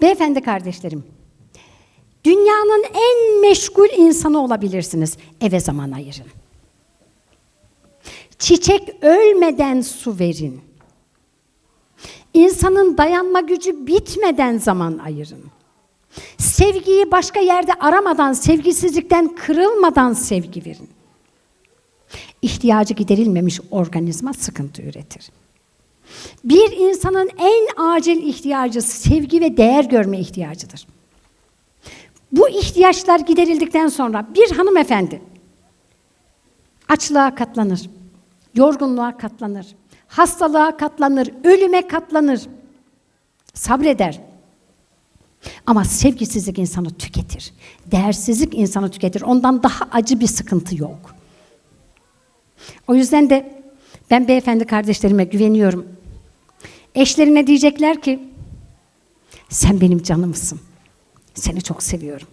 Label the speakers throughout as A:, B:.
A: Beyefendi kardeşlerim, dünyanın en meşgul insanı olabilirsiniz. Eve zaman ayırın. Çiçek ölmeden su verin. İnsanın dayanma gücü bitmeden zaman ayırın. Sevgiyi başka yerde aramadan, sevgisizlikten kırılmadan sevgi verin. İhtiyacı giderilmemiş organizma sıkıntı üretir. Bir insanın en acil ihtiyacı sevgi ve değer görme ihtiyacıdır. Bu ihtiyaçlar giderildikten sonra bir hanımefendi açlığa katlanır, yorgunluğa katlanır, hastalığa katlanır, ölüme katlanır, sabreder. Ama sevgisizlik insanı tüketir. Değersizlik insanı tüketir. Ondan daha acı bir sıkıntı yok. O yüzden de ben beyefendi kardeşlerime güveniyorum. Eşlerine diyecekler ki sen benim canımsın. Seni çok seviyorum.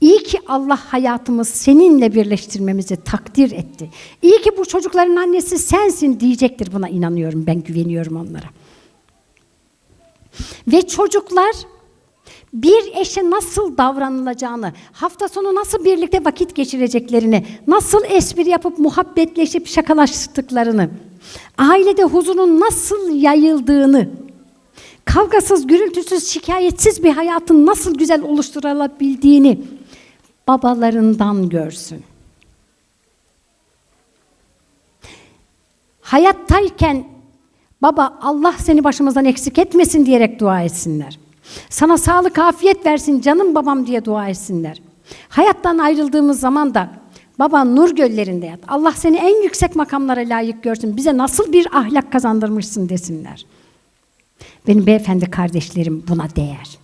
A: İyi ki Allah hayatımı seninle birleştirmemizi takdir etti. İyi ki bu çocukların annesi sensin diyecektir buna inanıyorum. Ben güveniyorum onlara. Ve çocuklar bir eşe nasıl davranılacağını, hafta sonu nasıl birlikte vakit geçireceklerini, nasıl espri yapıp muhabbetleşip şakalaştıklarını, ailede huzurun nasıl yayıldığını, kavgasız, gürültüsüz, şikayetsiz bir hayatın nasıl güzel oluşturulabildiğini babalarından görsün. Hayattayken baba Allah seni başımızdan eksik etmesin diyerek dua etsinler. Sana sağlık, afiyet versin canım babam diye dua etsinler. Hayattan ayrıldığımız zaman da baba nur göllerinde yat. Allah seni en yüksek makamlara layık görsün. Bize nasıl bir ahlak kazandırmışsın desinler. Benim beyefendi kardeşlerim buna değer.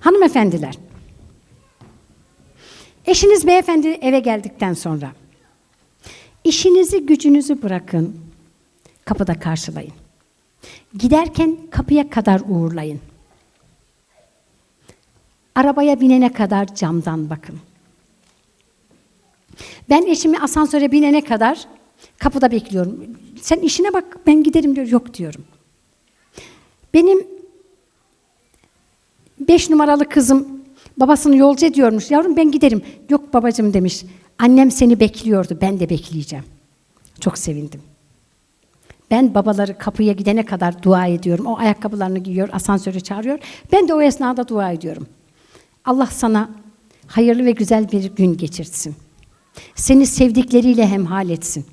A: Hanımefendiler, eşiniz beyefendi eve geldikten sonra işinizi gücünüzü bırakın, kapıda karşılayın. Giderken kapıya kadar uğurlayın. Arabaya binene kadar camdan bakın. Ben eşimi asansöre binene kadar kapıda bekliyorum. Sen işine bak ben giderim diyor. Yok diyorum. Benim beş numaralı kızım babasını yolcu ediyormuş. Yavrum ben giderim. Yok babacığım demiş. Annem seni bekliyordu. Ben de bekleyeceğim. Çok sevindim. Ben babaları kapıya gidene kadar dua ediyorum. O ayakkabılarını giyiyor, asansöre çağırıyor. Ben de o esnada dua ediyorum. Allah sana hayırlı ve güzel bir gün geçirsin. Seni sevdikleriyle hemhal etsin.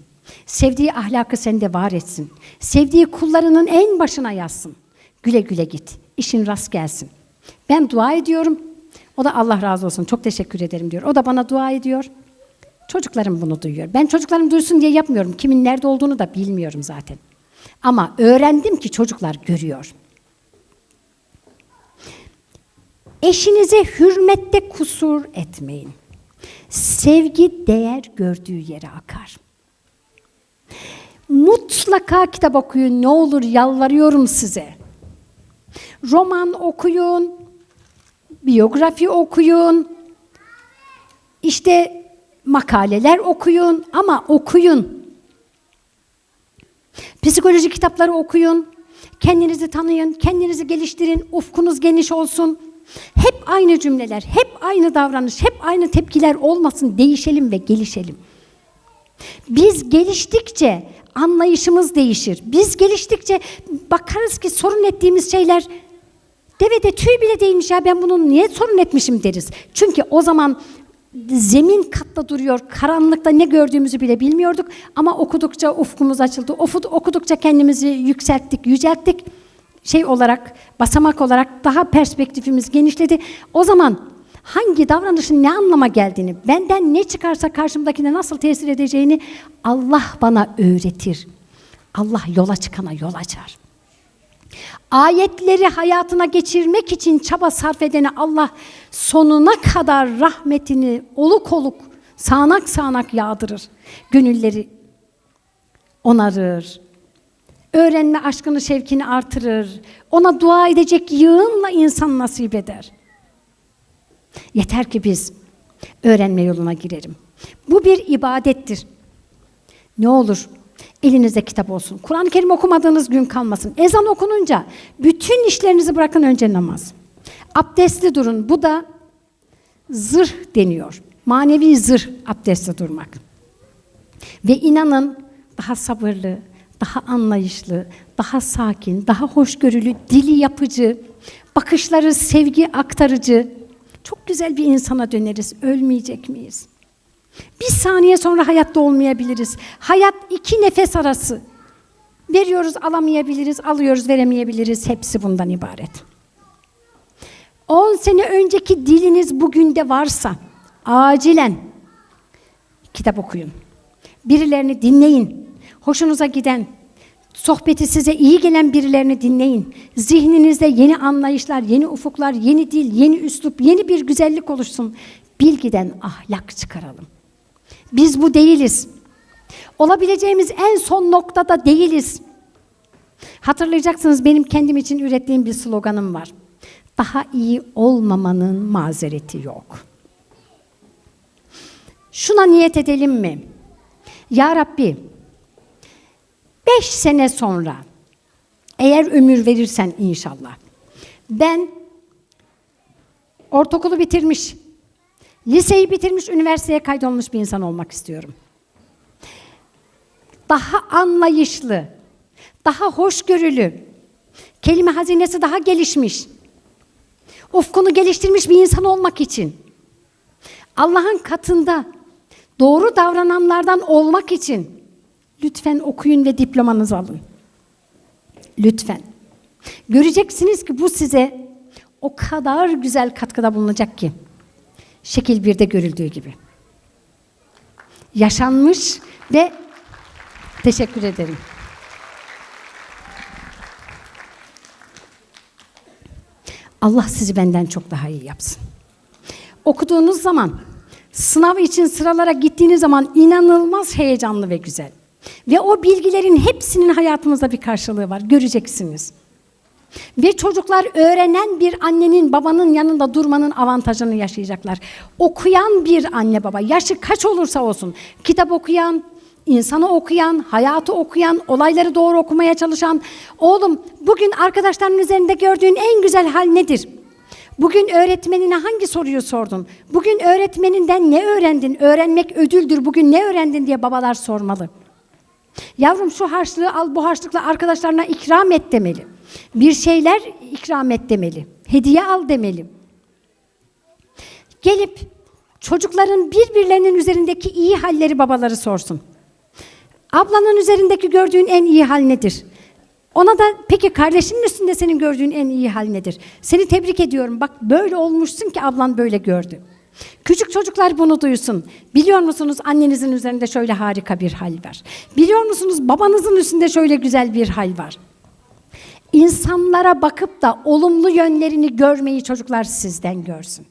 A: Sevdiği ahlakı sende var etsin. Sevdiği kullarının en başına yazsın. Güle güle git. İşin rast gelsin. Ben dua ediyorum. O da Allah razı olsun. Çok teşekkür ederim diyor. O da bana dua ediyor. Çocuklarım bunu duyuyor. Ben çocuklarım duysun diye yapmıyorum. Kimin nerede olduğunu da bilmiyorum zaten. Ama öğrendim ki çocuklar görüyor. Eşinize hürmette kusur etmeyin. Sevgi değer gördüğü yere akar. Mutlaka kitap okuyun ne olur yalvarıyorum size. Roman okuyun, biyografi okuyun, işte makaleler okuyun ama okuyun. Psikoloji kitapları okuyun. Kendinizi tanıyın, kendinizi geliştirin, ufkunuz geniş olsun. Hep aynı cümleler, hep aynı davranış, hep aynı tepkiler olmasın. Değişelim ve gelişelim. Biz geliştikçe anlayışımız değişir. Biz geliştikçe bakarız ki sorun ettiğimiz şeyler devede tüy bile değilmiş ya ben bunu niye sorun etmişim deriz. Çünkü o zaman zemin katta duruyor. Karanlıkta ne gördüğümüzü bile bilmiyorduk. Ama okudukça ufkumuz açıldı. Okudukça kendimizi yükselttik, yücelttik. Şey olarak, basamak olarak daha perspektifimiz genişledi. O zaman hangi davranışın ne anlama geldiğini, benden ne çıkarsa karşımdakine nasıl tesir edeceğini Allah bana öğretir. Allah yola çıkana yol açar. Ayetleri hayatına geçirmek için çaba sarf edene Allah sonuna kadar rahmetini oluk oluk, sağanak sağanak yağdırır. Gönülleri onarır. Öğrenme aşkını, şevkini artırır. Ona dua edecek yığınla insan nasip eder. Yeter ki biz öğrenme yoluna girelim. Bu bir ibadettir. Ne olur Elinizde kitap olsun. Kur'an-ı Kerim okumadığınız gün kalmasın. Ezan okununca bütün işlerinizi bırakın önce namaz. Abdestli durun. Bu da zırh deniyor. Manevi zırh abdestli durmak. Ve inanın daha sabırlı, daha anlayışlı, daha sakin, daha hoşgörülü, dili yapıcı, bakışları sevgi aktarıcı, çok güzel bir insana döneriz. Ölmeyecek miyiz? Bir saniye sonra hayatta olmayabiliriz. Hayat iki nefes arası. Veriyoruz, alamayabiliriz, alıyoruz, veremeyebiliriz. Hepsi bundan ibaret. 10 sene önceki diliniz bugün de varsa acilen kitap okuyun. Birilerini dinleyin. Hoşunuza giden, sohbeti size iyi gelen birilerini dinleyin. Zihninizde yeni anlayışlar, yeni ufuklar, yeni dil, yeni üslup, yeni bir güzellik oluşsun. Bilgiden ahlak çıkaralım. Biz bu değiliz. Olabileceğimiz en son noktada değiliz. Hatırlayacaksınız benim kendim için ürettiğim bir sloganım var. Daha iyi olmamanın mazereti yok. Şuna niyet edelim mi? Ya Rabbi, beş sene sonra, eğer ömür verirsen inşallah, ben ortaokulu bitirmiş, liseyi bitirmiş, üniversiteye kaydolmuş bir insan olmak istiyorum. Daha anlayışlı, daha hoşgörülü, kelime hazinesi daha gelişmiş, ufkunu geliştirmiş bir insan olmak için, Allah'ın katında doğru davrananlardan olmak için lütfen okuyun ve diplomanızı alın. Lütfen. Göreceksiniz ki bu size o kadar güzel katkıda bulunacak ki. Şekil birde görüldüğü gibi. Yaşanmış ve teşekkür ederim. Allah sizi benden çok daha iyi yapsın. Okuduğunuz zaman, sınav için sıralara gittiğiniz zaman inanılmaz heyecanlı ve güzel. Ve o bilgilerin hepsinin hayatımızda bir karşılığı var. Göreceksiniz. Ve çocuklar öğrenen bir annenin, babanın yanında durmanın avantajını yaşayacaklar. Okuyan bir anne baba, yaşı kaç olursa olsun, kitap okuyan, insanı okuyan, hayatı okuyan, olayları doğru okumaya çalışan, oğlum bugün arkadaşlarının üzerinde gördüğün en güzel hal nedir? Bugün öğretmenine hangi soruyu sordun? Bugün öğretmeninden ne öğrendin? Öğrenmek ödüldür. Bugün ne öğrendin diye babalar sormalı. Yavrum şu harçlığı al bu harçlıkla arkadaşlarına ikram et demeli. Bir şeyler ikram et demeli. Hediye al demeli. Gelip çocukların birbirlerinin üzerindeki iyi halleri babaları sorsun. Ablanın üzerindeki gördüğün en iyi hal nedir? Ona da peki kardeşinin üstünde senin gördüğün en iyi hal nedir? Seni tebrik ediyorum. Bak böyle olmuşsun ki ablan böyle gördü. Küçük çocuklar bunu duysun. Biliyor musunuz annenizin üzerinde şöyle harika bir hal var. Biliyor musunuz babanızın üstünde şöyle güzel bir hal var. İnsanlara bakıp da olumlu yönlerini görmeyi çocuklar sizden görsün.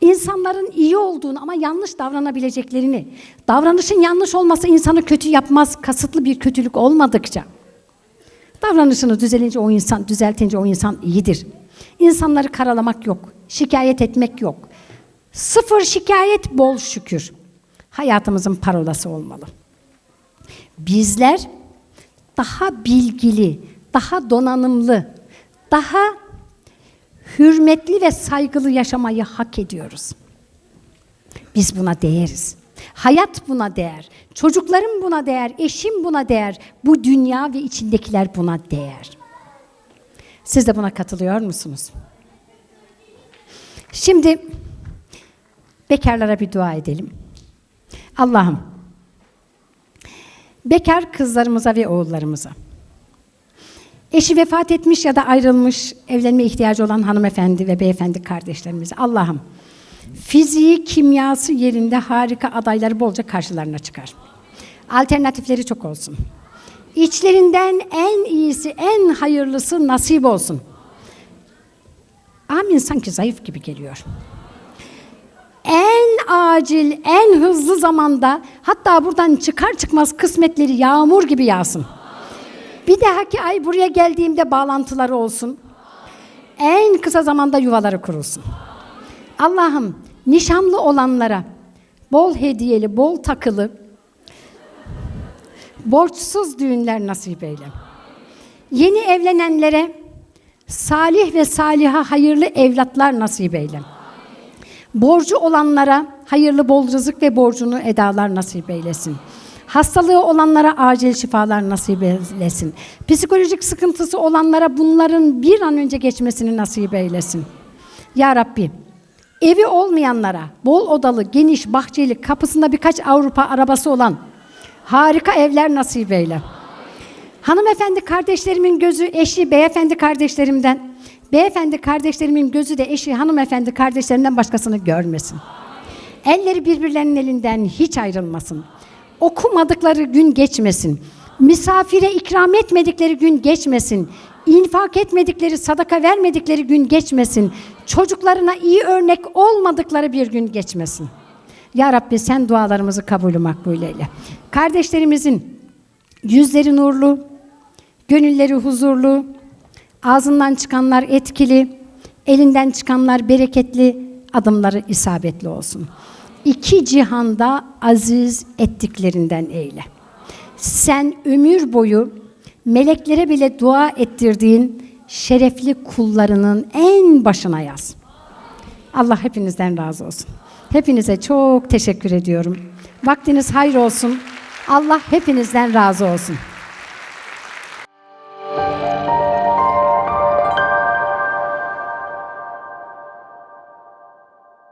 A: İnsanların iyi olduğunu ama yanlış davranabileceklerini, davranışın yanlış olması insanı kötü yapmaz, kasıtlı bir kötülük olmadıkça. Davranışını düzelince o insan, düzeltince o insan iyidir. İnsanları karalamak yok, şikayet etmek yok. Sıfır şikayet, bol şükür. Hayatımızın parolası olmalı. Bizler daha bilgili, daha donanımlı, daha hürmetli ve saygılı yaşamayı hak ediyoruz. Biz buna değeriz. Hayat buna değer. Çocuklarım buna değer. Eşim buna değer. Bu dünya ve içindekiler buna değer. Siz de buna katılıyor musunuz? Şimdi bekarlara bir dua edelim. Allah'ım bekar kızlarımıza ve oğullarımıza eşi vefat etmiş ya da ayrılmış evlenme ihtiyacı olan hanımefendi ve beyefendi kardeşlerimize Allah'ım fiziği, kimyası yerinde harika adayları bolca karşılarına çıkar. Alternatifleri çok olsun. İçlerinden en iyisi, en hayırlısı nasip olsun. Amin sanki zayıf gibi geliyor. Acil, en hızlı zamanda hatta buradan çıkar çıkmaz kısmetleri yağmur gibi yağsın. Bir dahaki ay buraya geldiğimde bağlantıları olsun. En kısa zamanda yuvaları kurulsun. Allah'ım nişanlı olanlara bol hediyeli, bol takılı, Borçsuz düğünler nasip eyle. Yeni evlenenlere salih ve saliha hayırlı evlatlar nasip eyle. Borcu olanlara hayırlı bol rızık ve borcunu edalar nasip eylesin. Hastalığı olanlara acil şifalar nasip eylesin. Psikolojik sıkıntısı olanlara bunların bir an önce geçmesini nasip eylesin. Ya Rabbi, evi olmayanlara bol odalı, geniş, bahçeli, kapısında birkaç Avrupa arabası olan harika evler nasip eyle. Hanımefendi kardeşlerimin gözü eşi beyefendi kardeşlerimden, beyefendi kardeşlerimin gözü de eşi hanımefendi kardeşlerinden başkasını görmesin. Elleri birbirlerinin elinden hiç ayrılmasın. Okumadıkları gün geçmesin. Misafire ikram etmedikleri gün geçmesin. İnfak etmedikleri, sadaka vermedikleri gün geçmesin. Çocuklarına iyi örnek olmadıkları bir gün geçmesin. Ya Rabbi sen dualarımızı kabulü makbul eyle. Kardeşlerimizin yüzleri nurlu, gönülleri huzurlu, ağzından çıkanlar etkili, elinden çıkanlar bereketli, adımları isabetli olsun. İki cihanda aziz ettiklerinden eyle. Sen ömür boyu meleklere bile dua ettirdiğin şerefli kullarının en başına yaz. Allah hepinizden razı olsun. Hepinize çok teşekkür ediyorum. Vaktiniz hayır olsun. Allah hepinizden razı olsun.